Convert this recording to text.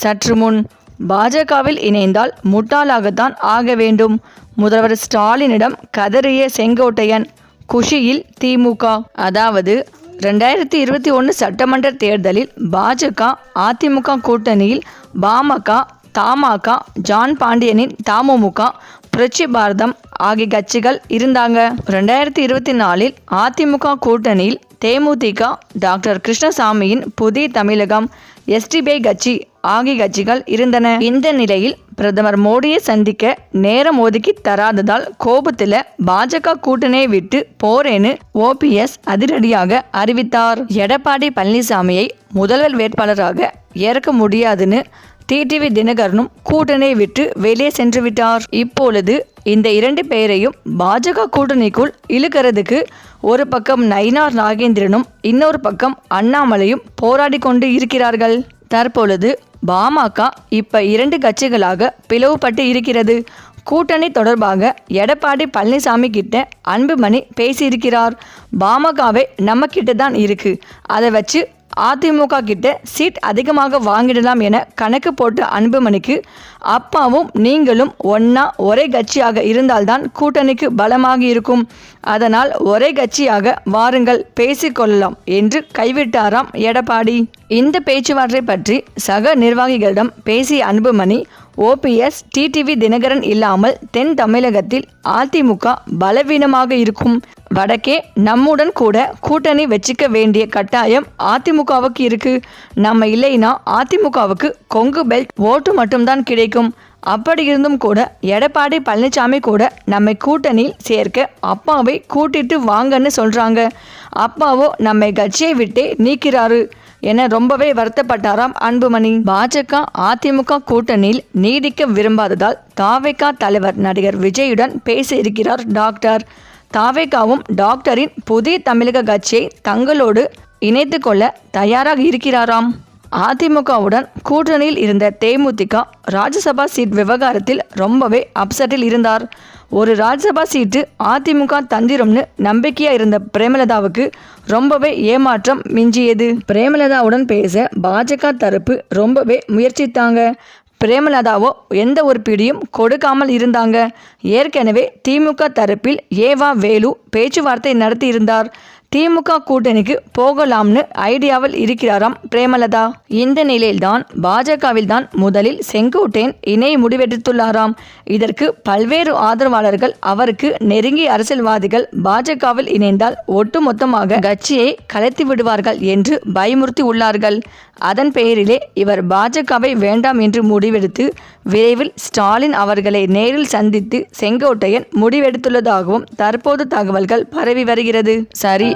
சற்று முன் பாஜகவில் இணைந்தால் முட்டாளாகத்தான் ஆக வேண்டும். முதல்வர் ஸ்டாலினிடம் கதறிய செங்கோட்டையன் குஷியில் திமுக அதாவது ரெண்டாயிரத்தி இருபத்தி ஒன்று சட்டமன்ற தேர்தலில் பாஜக அதிமுக கூட்டணியில் பாமக தமாக ஜான் பாண்டியனின் தமுமுக புரட்சி பாரதம் ஆகிய கட்சிகள் இருந்தாங்க. ரெண்டாயிரத்தி இருபத்தி நாலில் அதிமுக கூட்டணியில் தேமுதிக டாக்டர் கிருஷ்ணசாமியின் புதிய தமிழகம் எஸ்டிபிஐ கட்சி ஆகிய கட்சிகள் இருந்தன. இந்த நிலையில் பிரதமர் மோடியை சந்திக்க நேரம் ஒதுக்கி தராததால் கோபத்தில் பாஜக கூட்டணியை விட்டு போறேன்னு ஓபிஎஸ் அதிரடியாக அறிவித்தார். எடப்பாடி பழனிசாமியை முதல்வர் வேட்பாளராக ஏற்க முடியாதுன்னு டிடிவி தினகரனும் கூட்டணியை விட்டு வெளியே சென்று விட்டார். இப்பொழுது இந்த இரண்டு பேரையும் பாஜக கூட்டணிக்குள் இழுக்கிறதுக்கு ஒரு பக்கம் நயினார் நாகேந்திரனும் இன்னொரு பக்கம் அண்ணாமலையும் போராடி கொண்டு இருக்கிறார்கள். தற்பொழுது பாமக இப்ப இரண்டு கட்சிகளாக பிளவுபட்டு இருக்கிறது. கூட்டணி தொடர்பாக எடப்பாடி பழனிசாமி கிட்ட அன்புமணி பேசியிருக்கிறார். பாமகவே நம்ம கிட்ட தான் இருக்கு. அதை வச்சு அதிமுக கிட்ட சீட் அதிகமாக வாங்கிடலாம் என கணக்கு போட்ட அன்புமணிக்கு அப்பாவும் நீங்களும் ஒன்னா ஒரே கட்சியாக இருந்தால்தான் கூட்டணிக்கு பலமாக இருக்கும். அதனால் ஒரே கட்சியாக வாருங்கள் பேசிக்கொள்ளலாம் என்று கைவிட்டாராம் எடப்பாடி. இந்த பேச்சுவார்த்தை பற்றி சக நிர்வாகிகளிடம் பேசிய அன்புமணி ஓபிஎஸ் டிடிவி தினகரன் இல்லாமல் தென் தமிழகத்தில் அதிமுக பலவீனமாக இருக்கும். வடக்கே நம்முடன் கூட கூட்டணி வச்சுக்க வேண்டிய கட்டாயம் அதிமுகவுக்கு இருக்கு. நம்ம இல்லைன்னா அதிமுகவுக்கு கொங்கு பெல்ட் ஓட்டு மட்டும்தான் கிடைக்கும். அப்படி இருந்தும் கூட எடப்பாடி பழனிசாமி கூட நம்மை கூட்டணியில் சேர்க்க அப்பாவை கூட்டிட்டு வாங்கன்னு சொல்றாங்க. அப்பாவோ நம்மை கட்சியை விட்டே நீக்கிறாரு. என ரொம்பவே வருத்தப்பட்டாராம் அன்புமணி. பாஜக அதிமுக கூட்டணியில் நீடிக்க விரும்பாததால் தாவேகா தலைவர் நடிகர் விஜயுடன் பேசியிருக்கிறார் டாக்டர். தாவேகாவும் டாக்டரின் புதிய தமிழக கட்சியை தங்களோடு இணைத்து கொள்ள தயாராக இருக்கிறாராம். அதிமுகவுடன் கூட்டணியில் இருந்த தேமுதிக ராஜ்யசபா சீட் விவகாரத்தில் ரொம்பவே அப்செட்டில் இருந்தார். ஒரு ராஜ்யசபா சீட்டு அதிமுக தந்திரம்னு நம்பிக்கையா இருந்த பிரேமலதாவுக்கு ரொம்பவே ஏமாற்றம் மிஞ்சியது. பிரேமலதாவுடன் பேச பாஜக தரப்பு ரொம்பவே முயற்சித்தாங்க. பிரேமலதாவோ எந்த ஒரு பிடியும் கொடுக்காமல் இருந்தாங்க. ஏற்கனவே திமுக தரப்பில் ஏவா வேலு பேச்சுவார்த்தை நடத்தியிருந்தார். திமுக கூட்டணிக்கு போகலாம்னு ஐடியாவில் இருக்கிறாராம் பிரேமலதா. இந்த நிலையில்தான் பாஜகவில் தான் முதலில் செங்கோட்டையன் இணை முடிவெடுத்துள்ளாராம். இதற்கு பல்வேறு ஆதரவாளர்கள் அவருக்கு நெருங்கிய அரசியல்வாதிகள் பாஜகவில் இணைந்தால் ஒட்டுமொத்தமாக கட்சியை கலைத்து விடுவார்கள் என்று பயமுறுத்தி உள்ளார்கள். அதன் பெயரிலே இவர் பாஜகவை வேண்டாம் என்று முடிவெடுத்து விரைவில் ஸ்டாலின் அவர்களை நேரில் சந்தித்து செங்கோட்டையன் முடிவெடுத்துள்ளதாகவும் தற்போது தகவல்கள் பரவி வருகிறது. சரி